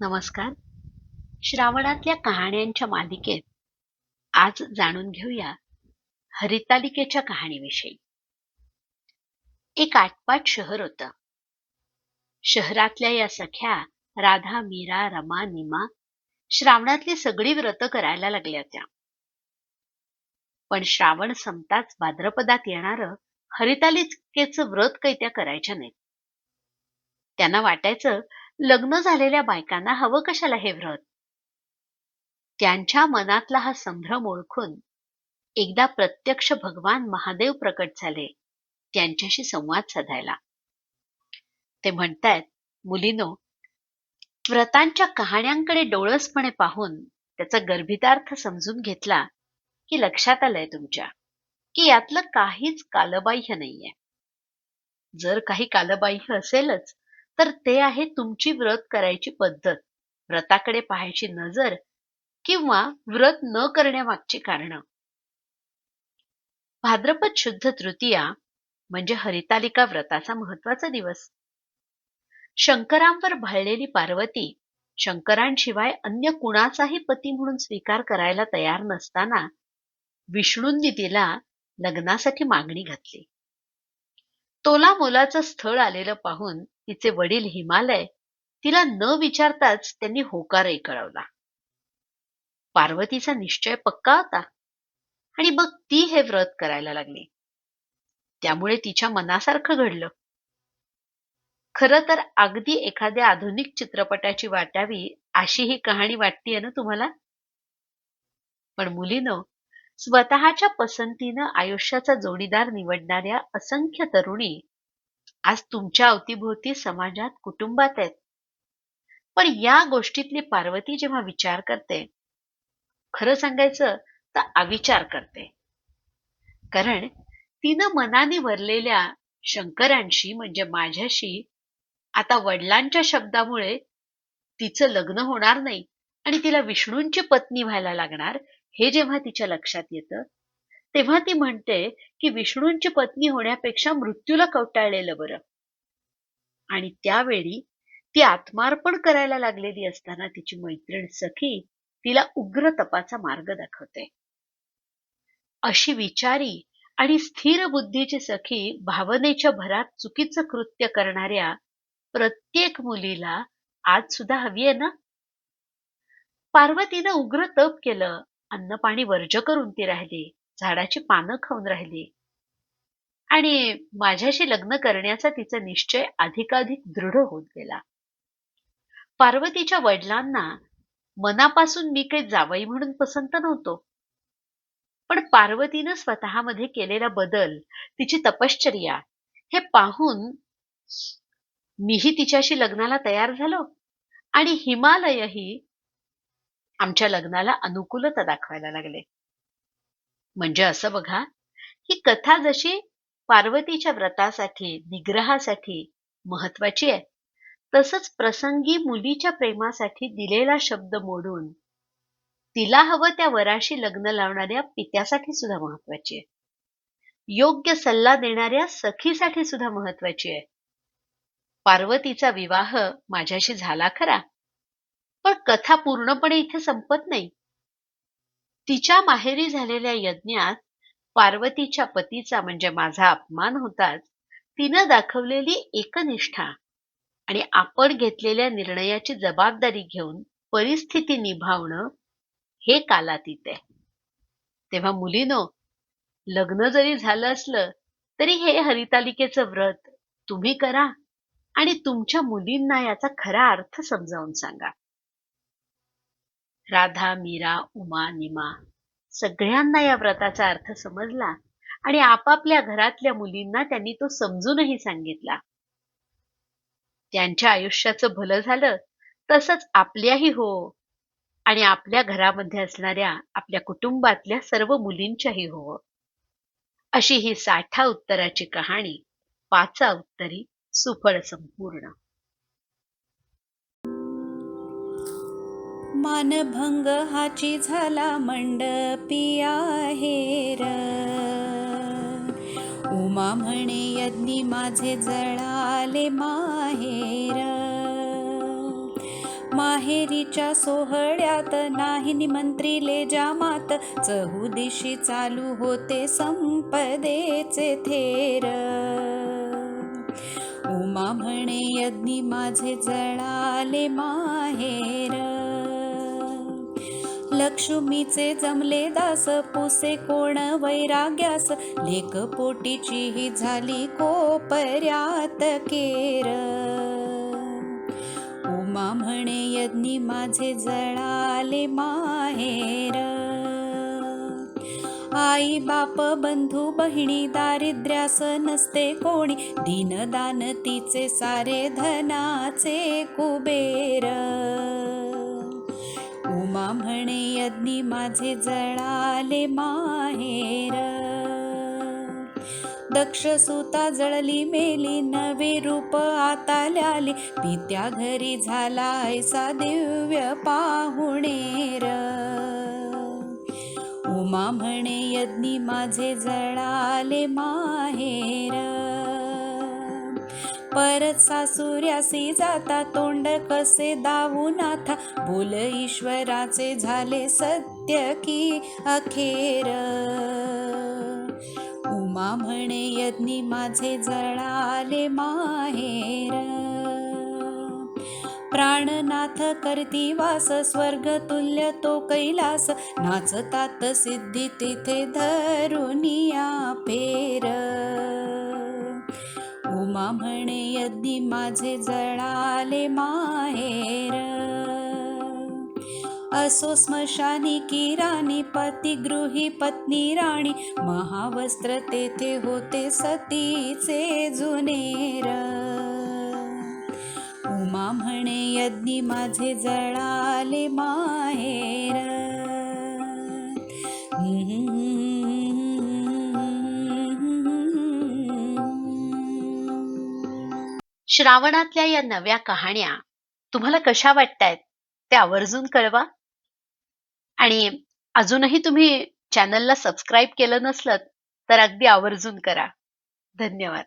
नमस्कार. श्रावणातल्या कहाण्यांच्या मालिकेत आज जाणून घेऊया हरितालिकेच्या कहाणीविषयी. एक आटपाट शहर होत. शहरातल्या या सख्या राधा मीरा रमा निमा श्रावणातली सगळी व्रत करायला लागल्या होत्या पण श्रावण संपताच भाद्रपदात येणार हरितालिकेचं व्रत काही त्या करायच्या नाहीत? त्यांना वाटायचं लग्न झालेल्या बायकांना हवं कशाला हे व्रत? त्यांच्या मनातला हा संभ्रम ओळखून एकदा प्रत्यक्ष भगवान महादेव प्रकट झाले त्यांच्याशी संवाद साधायला. ते म्हणतायत मुलीनो व्रतांच्या कहाण्यांकडे डोळसपणे पाहून त्याचा गर्भितार्थ समजून घेतला की लक्षात आलंय तुमच्या की यातलं काहीच कालबाह्य नाहीये. जर काही कालबाह्य असेलच तर ते आहे तुमची व्रत करायची पद्धत. व्रताकडे पाहायची नजर किंवा व्रत न करण्यामागची कारण. भाद्रपद शुद्ध तृतीया म्हणजे हरितालिका व्रताचा महत्त्वाचा दिवस. शंकरांवर भाळलेली पार्वती शंकरांशिवाय अन्य कुणाचाही पती म्हणून स्वीकार करायला तयार नसताना विष्णूंनी तिला लग्नासाठी मागणी घातली. तोला मोलाचं स्थळ आलेलं पाहून तिचे वडील हिमालय तिला न विचारताच त्यांनी होकारही कळवला. पार्वतीचा निश्चय पक्का होता आणि मग ती हे व्रत करायला लागली. त्यामुळे तिच्या मनासारखं घडलं. खर तर अगदी एखाद्या आधुनिक चित्रपटाची वाटावी अशी ही कहाणी वाटतीये ना तुम्हाला? पण मुलीनं स्वतःच्या पसंतीनं आयुष्याचा जोडीदार निवडणाऱ्या असंख्य तरुणी आज तुमच्या अवतीभोवती समाजात कुटुंबात आहेत. पण या गोष्टीतली पार्वती जेव्हा विचार करते खरं सांगायचं तर अविचार करते. कारण तिनं मनाने वरलेल्या शंकरांशी म्हणजे माझ्याशी आता वडिलांच्या शब्दामुळे तिचं लग्न होणार नाही आणि तिला विष्णूंची पत्नी व्हायला लागणार हे जेव्हा तिच्या लक्षात येतं तेव्हा ती म्हणते की विष्णूंची पत्नी होण्यापेक्षा मृत्यूला कवटाळलेलं बरं. आणि त्यावेळी ती आत्मार्पण करायला लागलेली असताना तिची मैत्रीण सखी तिला उग्र तपाचा मार्ग दाखवते. अशी विचारी आणि स्थिर बुद्धीची सखी भावनेच्या भरात चुकीचं कृत्य करणाऱ्या प्रत्येक मुलीला आज सुद्धा हवी आहे ना? पार्वतीनं उग्र तप केलं अन्न पाणी वर्ज करून ती राहिली. झाडाची पानं खाऊन राहिली. आणि माझ्याशी लग्न करण्याचा तिचा निश्चय अधिकाधिक दृढ होत गेला. पार्वतीच्या वडिलांना मनापासून मी काही जावई म्हणून पसंत नव्हतो. पण पार्वतीनं स्वतःमध्ये केलेला बदल तिची तपश्चर्या हे पाहून मीही तिच्याशी लग्नाला तयार झालो आणि हिमालयही आमच्या लग्नाला अनुकूलता दाखवायला लागले. म्हणजे असं बघा ही कथा जशी पार्वतीच्या व्रतासाठी निग्रहासाठी महत्वाची आहे तसंच प्रसंगी मुलीच्या प्रेमासाठी दिलेला शब्द मोडून तिला हवं त्या वराशी लग्न लावणाऱ्या पित्यासाठी सुद्धा महत्वाची आहे. योग्य सल्ला देणाऱ्या सखीसाठी सुद्धा महत्वाची आहे. पार्वतीचा विवाह माझ्याशी झाला खरा पण कथा पूर्णपणे इथे संपत नाही. तिच्या माहेरी झालेल्या यज्ञात पार्वतीच्या पतीचा म्हणजे माझा अपमान होताच तिनं दाखवलेली एकनिष्ठा आणि आपण घेतलेल्या निर्णयाची जबाबदारी घेऊन परिस्थिती निभावणं हे कालातीत आहे. तेव्हा मुलीनो लग्न जरी झालं असलं तरी हे हरितालिकेचं व्रत तुम्ही करा आणि तुमच्या मुलींना याचा खरा अर्थ समजावून सांगा. राधा मीरा उमा निमा सगळ्यांना या व्रताचा अर्थ समजला आणि आपापल्या घरातल्या मुलींना त्यांनी तो समजूनही सांगितला. त्यांच्या आयुष्याचं भलं झालं तसंच आपल्याही हो आणि आपल्या घरामध्ये असणाऱ्या आपल्या कुटुंबातल्या सर्व मुलींच्याही हो. अशी ही साठा उत्तराची कहाणी पाचा उत्तरी सुफळ संपूर्ण. मानभंग हाची झाला मंडपी आहेर उमा म्हणे यज्ञी माझे जळाले माहेर. माहेरीच्या सोहळ्यात नाही निमंत्रिले जामात. चहुदिशी चालू होते संपदेचे थेर. उमा म्हणे यज्ञी माझे जळाले माहेर. लक्ष्मीचे जमले दास पुसे कोण वैराग्यास? लेक पोटीची ही झाली कोपर्यात केर. उमा म्हणे यज्ञी माझे जळाले माहेर. आई बाप बंधू बहिणी दारिद्र्यास नसते कोणी. दीनदान तिचे सारे धनाचे कुबेर. उमा म्हणे यज्ञी माझे जळाले माहेर. दक्ष सुता जळली मेली नवे रूप आता ल्याली. पित्या घरी झाला ऐसा दिव्य पाहुणेर. उमा म्हणे यज्ञी माझे जळाले माहेर. परत सासुऱ्यासी जाता तोंड कसे दावूनाथा भूल ईश्वराचे झाले सत्य की अखेर? उमा म्हणे यज्ञी माझे जळाले माहेर. प्राणनाथ करती वास स्वर्ग तुल्य तो कैलास. नाचतात सिद्धी तिथे धरुनिया पेर. उमा म्हणे यज्ञी माझे जळाले माहेर. असो स्मशानी की राणी पती गृही पत्नी राणी. महावस्त्र तेथे होते सतीचे जुनेर उमा म्हणे यज्ञी माझे जळाले माहेर. श्रावणातल्या या नव्या कहाण्या तुम्हाला कशा वाटतायत ते आवर्जून कळवा. आणि अजूनही तुम्ही चॅनलला सबस्क्राईब केलं नसलं तर अगदी आवर्जून करा. धन्यवाद.